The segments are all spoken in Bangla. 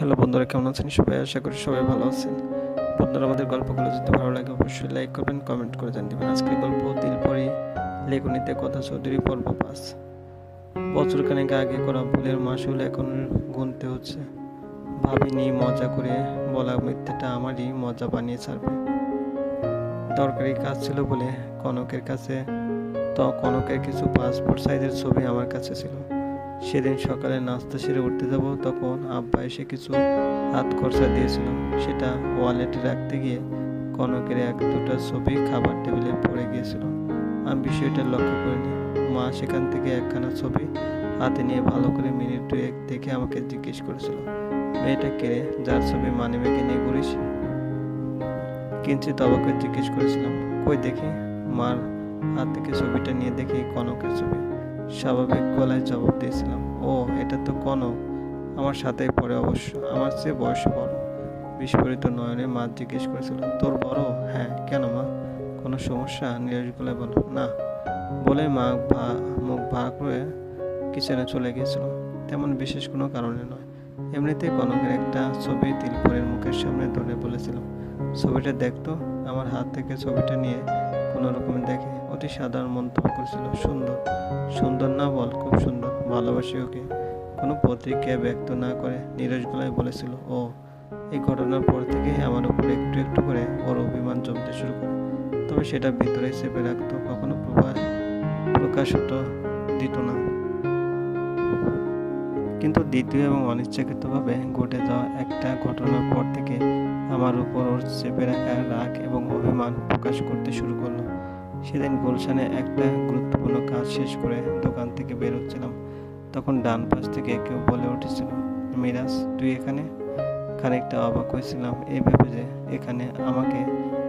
হ্যালো বন্ধুরা, কেমন আছেন? সবাই আশা করি সবাই ভালো আছেন। বন্ধুরা, আমাদের গল্পগুলো যদি ভালো লাগে, অবশ্যই লাইক করবেন কমেন্ট করে জানিয়ে দেবেন আজকের গল্প তিলপরি লেখনীতে কথা চৌধুরী পর্ব পাস বছর খানেক আগে করা ভুলের মাসুল এখন গুনতে হচ্ছে। ভাবিনি মজা করে বলা মিথ্যেটা আমারই মজা বানিয়ে ছাড়বে। দরকারি কাজ ছিল বলে কনকের কাছে, তো কনকের কিছু পাসপোর্ট সাইজের ছবি আমার কাছে ছিল। সেদিন সকালে নাস্তা সেরে উঠতে যাব, তখন আব্বা এসে কিছু হাত খরচা দিয়েছিল। সেটা ওয়ালেটে রাখতে গিয়ে কনকের এক দুটো ছবি খাবার টেবিলে পড়ে গিয়েছিল। আমি বিষয়টা লক্ষ্য করিনি। মা সেখান থেকে একখানা ছবি হাতে নিয়ে ভালো করে মিনিট দুয়েক দেখে আমাকে জিজ্ঞেস করেছিল, মেয়েটা কে যার ছবি মানে মেঘে নিয়ে ঘুরিস? কিঞ্চিত অবাকে জিজ্ঞেস করেছিলাম, কই দেখি? মার হাত থেকে ছবিটা নিয়ে দেখি কনকের ছবি। স্বাভাবিক গলায় জবাব দিয়েছিলাম, ও, এটা তো কনক আমার সাথেই পড়ে অবশ্য। আমার চেয়ে বয়স বড়। বিস্ফোরিত নয়নে মা জিজ্ঞেস করেছিল, তোর বড়? হ্যাঁ। কেন মা? কোনো সমস্যা? নীরজ গলায় বলো না। বলে মা ভা, মুখ ভা করে কিচেনে চলে গিয়েছিল। তেমন বিশেষ কোনো কারণে নয়। এমনিতে কনকের একটা ছবি তিলপরের মুখের সামনে ধরে বলেছিলাম ছবিটা দেখতো আমার হাত থেকে ছবিটা নিয়ে কোনো রকমে দেখে। অতি সাধারণ মন্তব্য করেছিল। সুন্দর। সুন্দর না বল, খুব সুন্দর। ভালোবাসি ওকে। কোনো প্রতিক্রিয়া ব্যক্ত না করে নীরজ গলায় বলেছিল, ও, এই ঘটনার পর থেকে আমার উপর একটু একটু করে ওর অভিমান জমতে শুরু করে। তবে সেটা ভিতরে চেপে রাখতো, কখনো প্রকাশ প্রকাশ হতো, দিত না। কিন্তু দ্বিতীয় এবং অনিচ্ছাকৃতভাবে ঘটে যাওয়া একটা ঘটনার পর থেকে আমার উপর ওর চেপে রাখা রাগ এবং অভিমান প্রকাশ করতে শুরু করল। সেদিন গুলশানে একটা গুরুত্বপূর্ণ কাজ শেষ করে দোকান থেকে বের হচ্ছিলাম। তখন ডান পাশ থেকে কেউ বলে উঠেছিল, মিরাজ, তুই এখানে? খানিকটা অবাক হয়েছিলাম এই ভেবে যে এখানে আমাকে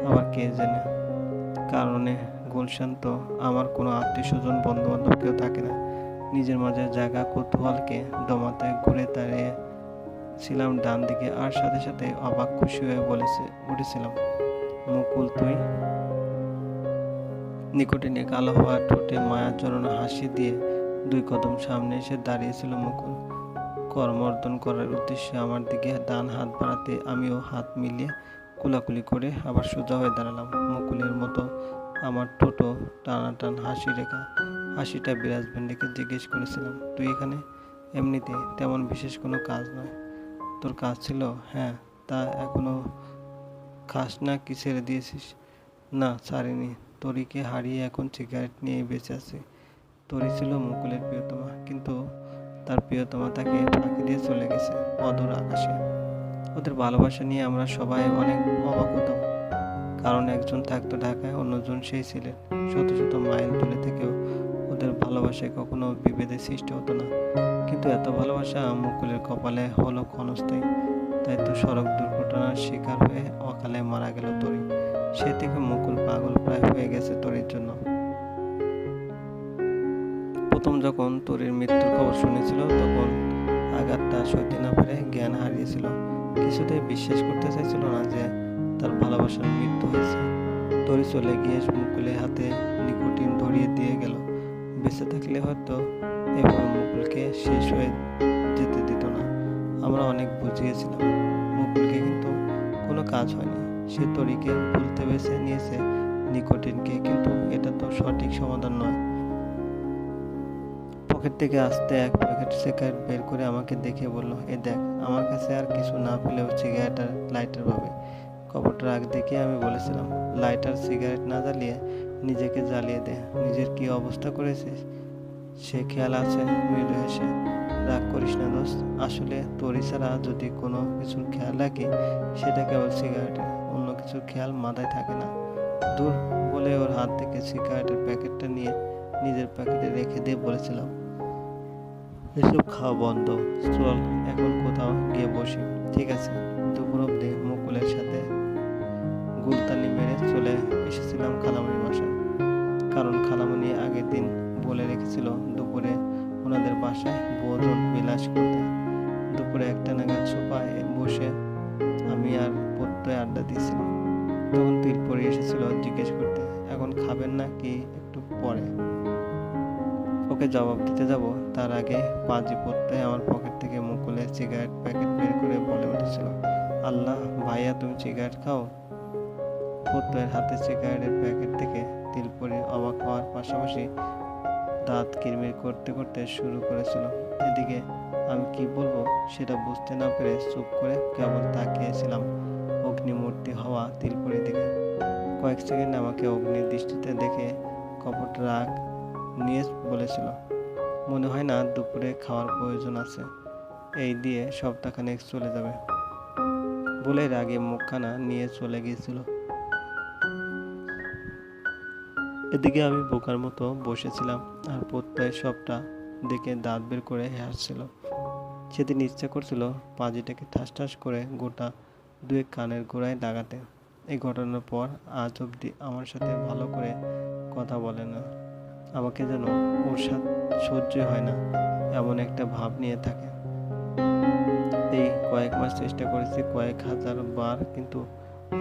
আবার কে জেনে। কারণে গুলশান তো আমার কোনো আত্মীয় স্বজন বন্ধু বান্ধব কেউ থাকে না। নিজের মাঝে জায়গা কৌতূহলকে দমাতে ঘুরে দাঁড়িয়ে ছিলাম ডান দিকে আর সাথে সাথে অবাক খুশি হয়ে বলেছে, উঠেছিলাম, মুকুল, তুই? নিকটে নিয়ে কালো হওয়া ঠোঁটে মায়ার জড়ানো হাসি দিয়ে দুই কদম সামনে এসে দাঁড়িয়েছিল মুকুল। কর্মর্দন করার উদ্দেশ্যে আমার দিকে ডান হাত বাড়াতে আমিও হাত মিলিয়ে কুলাকুলি করে আবার সোজা হয়ে দাঁড়ালাম। মুকুলের মতো আমার টোটো টানা টান হাসি রেখা, হাসিটা বিরাজ ভেন্ডিকে জিজ্ঞেস করেছিলাম, তুই এখানে? এমনিতে, তেমন বিশেষ কোনো কাজ নয়। তোর কাজ ছিল? হ্যাঁ তা এখনও খাস না কি ছেড়ে দিয়েছিস? না, ছাড়িনি। তরিকে হারিয়ে এখন সিগারেট নিয়ে বেঁচে আছে। তরি ছিল মুকুলের প্রিয়তমা, কিন্তু তার প্রিয়তমা তাকে ফাঁকি দিয়ে চলে গেছে অদূর আকাশে। ওদের ভালোবাসা নিয়ে আমরা সবাই অনেক অবাক হতাম কারণ একজন থাকতো ঢাকায়, অন্যজন সেই ছিলেন শত শত মাইল দূরে থেকেও ওদের ভালোবাসায় কখনো বিভেদের সৃষ্টি হতো না। কিন্তু এত ভালোবাসা মুকুলের কপালে হলো ক্ষণস্থায়ী। তাই তো সড়ক দুর্ঘটনার শিকার হয়ে অকালে মারা গেল তরি। সে থেকে মুকুল পাগল প্রায় হয়ে গেছে তরির জন্য। প্রথম যখন তরির মৃত্যুর খবর শুনেছিল, তখন আঘাতটা সইতে না পেরে জ্ঞান হারিয়েছিল। কিছুতেই বিশ্বাস করতে চাইছিল না যে তার ভালোবাসার মৃত্যু হয়েছে। তরি চলে গিয়ে মুকুলের হাতে নিকোটিন ধরিয়ে দিয়ে গেল। বেঁচে থাকলে হয়তো এভাবে মুকুলকে শেষ হয়ে আমরা অনেক বুঝিয়েছিলাম। মুকুলকে কিন্তু কোনো কাজ হয়নি। সে তরিকে ভুলতে বেছে নিয়েছে নিকোটিনকে, কিন্তু এটা তো সঠিক সমাধান নয়। পকেট থেকে আসতে এক প্যাকেট সিগারেট বের করে আমাকে দেখে বলল, এ দেখ, আমার কাছে আর কিছু না পেলেও সিগারেট আর লাইটার পাবে। কপরটার আগ দেখে আমি বলেছিলাম লাইটার সিগারেট না জ্বালিয়ে নিজেকে জ্বালিয়ে দে। নিজের কি অবস্থা করেছিস? সে খেয়াল আছে মৃদু হেসে রাগ করিস না দোস্ত। আসলে তোর ছাড়া যদি কোনো কিছুর খেয়াল রাখি, সেটা কেবল সিগারেটের অন্য কিছুর খেয়াল মাথায় থাকে না। দূর বলে ওর হাত থেকে সিগারেটের প্যাকেটটা নিয়ে নিজের প্যাকেটে রেখে দিয়ে বলেছিলাম। এসব খাওয়া বন্ধ। চল এখন কোথাও গিয়ে বসি। ঠিক আছে। দুপুর অব্দি মুকুলের সাথে গুলতানি মেরে চলে এসেছিলাম খালামণি বাসায়। কারণ খালামণি আগের দিন বলে রেখেছিল দুপুরে ওনাদের বাসায় ভোজন বিলাস করতে। দুপুরে একটা নাগাদ সোফায় বসে আমি আর প্রত্যয় আড্ডা দিয়েছিলাম। তখন তিলপরি এসেছিল জিজ্ঞেস করতে, এখন খাবেন না কি একটু পরে? ওকে জবাব দিতে যাব, তার আগে পাজি পড়তে আমার পকেট থেকে মুকুলের সিগারেট প্যাকেট বের করে বলে উঠেছিল, আল্লাহ, ভাইয়া তুমি সিগারেট খাও? প্রত্যয়ের হাতে সিগারেটের প্যাকেট থেকে তিলপরি অবাক হওয়ার পাশাপাশি দাঁত কিরমির করতে করতে শুরু করেছিল। এদিকে আমি কি বলব সেটা বুঝতে না পেরে চুপ করে কেবল তাকিয়েছিলাম অগ্নিমূর্তি হওয়া তিলপরির দিকে। কয়েক সেকেন্ড আমাকে অগ্নির দৃষ্টিতে দেখে কপট রাগ নিয়ে বলেছিল, মনে হয় না দুপুরে খাওয়ার প্রয়োজন আছে। এই দিয়ে সপ্তাহখানেক চলে যাবে। বলে রাগে মুখখানা নিয়ে চলে গিয়েছিল। এদিকে আমি বোকার মতো বসেছিলাম আর প্রত্যয় সবটা দেখে দাঁত বের করে হাসছিল। সেদিন ইচ্ছা করছিল পাজিটাকে ঠাস ঠাস করে গোটা দুয়ে কানের গোড়ায় লাগাতে। এই ঘটনার পর আজ অবধি আমার সাথে ভালো করে কথা বলে না। আমাকে যেন ওর সাথে সহ্য হয় না, এমন একটা ভাব নিয়ে থাকে। এই কয়েক মাস চেষ্টা করেছি কয়েক হাজার বার, কিন্তু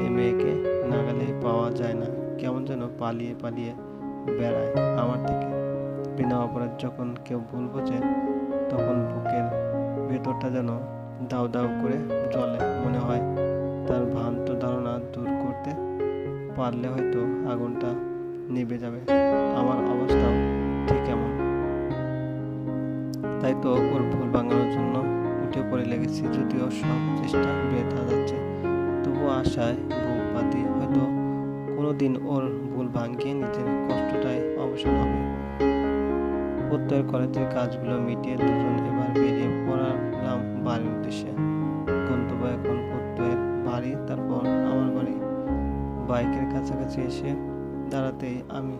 এই মেয়েকে নাগালে পাওয়া যায় না। কেমন যেন পালিয়ে পালিয়ে বেড়ায় আমার থেকে। বিনা অপরাধ যখন কেউ ভুল বোঝে, তখন বুকের ভেতরটা যেন দাউ দাউ করে জ্বলে। মনে হয় তার ভ্রান্ত ধারণা দূর করতে পারলে হয়তো আগুনটা নিভে যাবে। আমার অবস্থাও ঠিক এমন। তাই তো ওর ভুল ভাঙানোর জন্য উঠে পড়ে লেগেছি, যদিও সব চেষ্টা বৃথা যাচ্ছে। তবুও আশায় বুক বাঁধি কোনোদিন ওর ভুল ভাঙিয়ে নিজের কষ্টটাই অবসান হবে। প্রত্যয়ের কলেজের কাজগুলো মিটিয়ে দুজন এবার বেরিয়ে পড়ালাম বাড়ির উদ্দেশ্যে। গন্তব্য এখন প্রত্যয়ের বাড়ি, তারপর আমার বাড়ি। বাইকের কাছাকাছি এসে দাঁড়াতেই আমি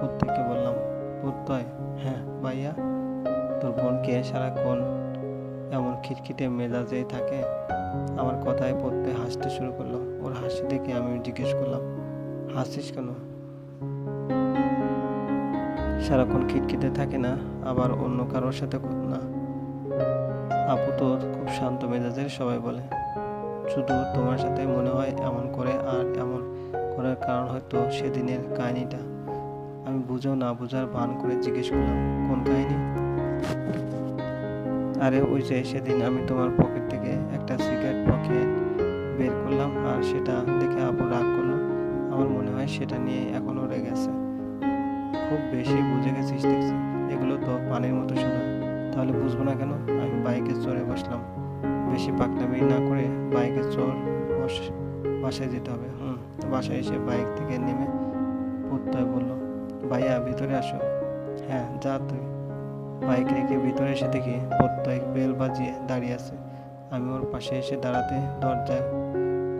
প্রত্যয়কে বললাম, প্রত্যয় হ্যাঁ ভাইয়া, তোর বোনকে সারাক্ষণ এমন খিটখিটে মেজাজেই থাকে? আমার কথায় পড়তে হাসতে শুরু করল। ওর হাসি দেখে আমি জিজ্ঞেস করলাম হাসিস কেন? সারাক্ষণ খিটখিটে থাকে না, আবার অন্য কারোর সাথে না। আপু তো খুব শান্ত মেজাজের সবাই বলে। শুধু তোমার সাথে মনে হয় এমন করে আর এমন করার কারণ হয়তো সেদিনের কাহিনীটা। আমি বুঝেও না বুঝার ভান করে জিজ্ঞেস করলাম, কোন কাহিনী? আরে, ওই যে সেদিন আমি তোমার পকেট থেকে একটা সিগারেট পকেট বের করলাম আর সেটা দেখে আপু রাগ আমার মনে হয় সেটা নিয়ে এখনও রেগে গেছে খুব বেশি বুঝে গেছিস, দেখছি। এগুলো তো পানির মতো সোজা। তাহলে বুঝব না কেন? আমি বাইকে চড়ে বসলাম। বেশি পাকনামি না করে বাইকে চড় বস, বাসায় যেতে হবে। হুম বাসায় এসে বাইক থেকে নেমে প্রত্যয় বলল, ভাইয়া, ভিতরে আসো। হ্যাঁ যা তুই। বাইক রেখে ভিতরে এসে দেখি প্রত্যয় বেল বাজিয়ে দাঁড়িয়ে আছে। আমি ওর পাশে এসে দাঁড়াতে দরজা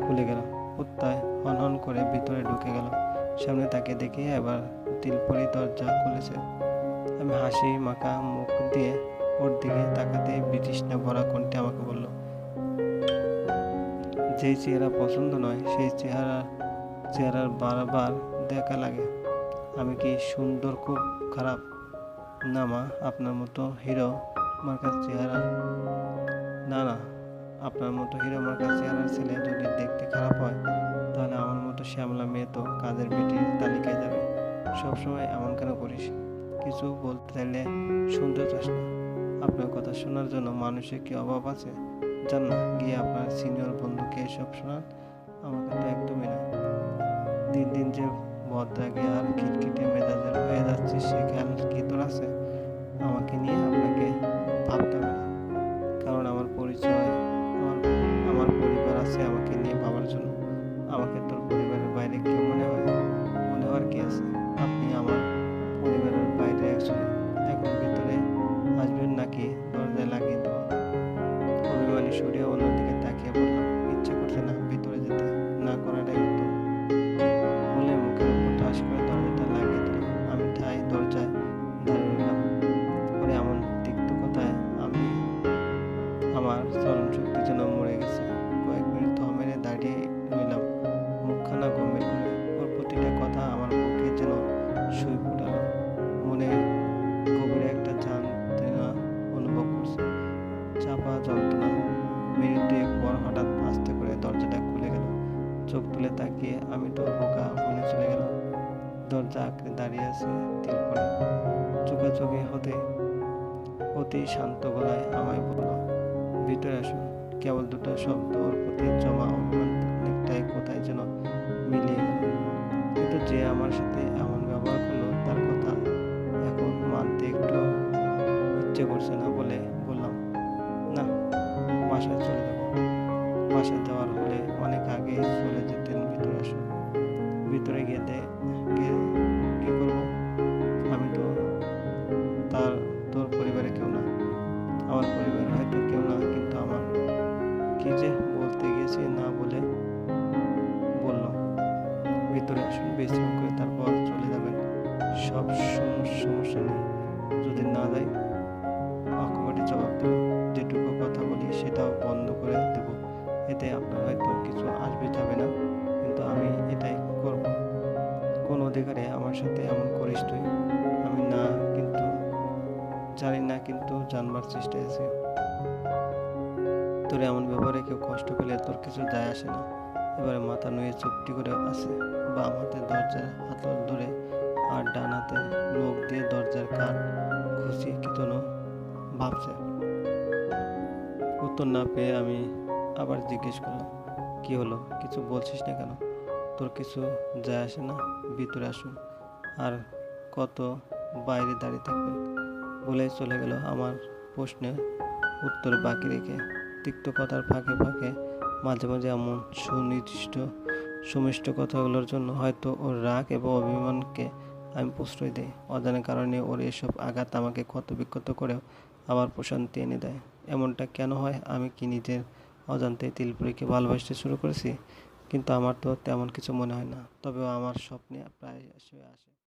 খুলে গেল প্রত্যয় হন হন করে ভিতরে ঢুকে গেল। সামনে তাকে দেখে এবার তিলপরি দরজা খুলেছে। আমি হাসি, মাখা মুখ দিয়ে ওর দিকে তাকাতে বিতৃষ্ণা ভরা কণ্ঠে আমাকে বলল যেই চেহারা পছন্দ নয়, সেই চেহারা চেহারার বারবার দেখা লাগে। আমি কি সুন্দর, খুব খারাপ? না মা, আপনার মতো হিরো মার্কার চেহারা, না না, আপনার মতো হিরো মার্কার চেহারার ছেলে শ্যামলা মেয়ে তো কাজের বেটির তালিকায় যাবে? সবসময় এমন কেন করিস? কিছু বলতে চাইলে শুনতে চাস না। আপনার কথা শোনার জন্য মানুষের কি অভাব আছে? জান না, গিয়ে আপনার সিনিয়র বন্ধুকে এসব শোনান। আমাকে তো একদমই না। দিন দিন যে বদরাগে আর খিটখিটে মেজাজের হয়ে যাচ্ছে সে খেয়াল কি তোর আছে? আমাকে নিয়ে আপনাকে আঁকড়ে দাঁড়িয়ে আছে তিলপরে চোখাচোখি হতে অতি শান্ত গলায় আমায় বলল, ভিতরে আসুন। কেবল দুটো শব্দ ওর প্রতি জমা কথায় কোথায় যেন মিলিয়ে গেল। কিন্তু যে আমার সাথে এমন ব্যবহার করল তার কথা এখন মানতে একটু ইচ্ছে করছে না। এতে আপনার হয়তো কিছু আসবে, যাবে না। কিন্তু আমি এটাই করব। কোন অধিকারে আমার সাথে এমন করিস তুই? আমি না, কিন্তু জানি না, কিন্তু জানবার চেষ্টা আছি। তোর এমন ব্যবহারে কেউ কষ্ট পেলে তোর কিছু যায় আসে না। এবারে মাথা নুয়ে চুপটি করে আছে। বাম হাতে দরজার হাতল ধরে আর ডান হাতে নখ দিয়ে দরজার কাঠ খুশি কিতন ভাবছে। উত্তর না পেয়ে আমি আবার জিজ্ঞেস করলাম কি হলো? কিছু বলছিস না কেন? তোর কিছু যায় আসে না? ভিতরে আসুন। আর কত বাইরে দাঁড়িয়ে থাকবেন বলেই চলে গেল আমার প্রশ্নের উত্তর বাকি রেখে। তিক্ত কথার ফাঁকে ফাঁকে মাঝে মাঝে এমন সুনির্দিষ্ট, সুমিষ্ট কথাগুলোর জন্য হয়তো ওর রাগ এবং অভিমানকে আমি প্রশ্রয় দিই। অজানা কারণে ওর এসব আঘাত আমাকে ক্ষত বিক্ষত করেও আবার প্রশান্তি এনে দেয়। এমনটা কেন হয়? আমি কি নিজের অজান্তে তিলপুরিকে ভালোবাসতে শুরু করেছি, কিন্তু আমার তো তেমন কিছু মনে হয় না। তবে আমার স্বপ্নে প্রায় এসে আসে।